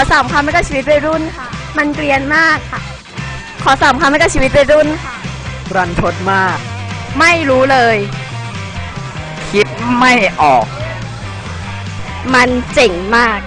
อสามคำให้กับชีวิตวัยรุ่นค่ะ มันเกรียนมากค่ะ ขอสามคำให้กับชีวิตวัยรุ่นค่ะ รันทดมาก ไม่รู้เลย คิดไม่ออก มันเจ๋งมาก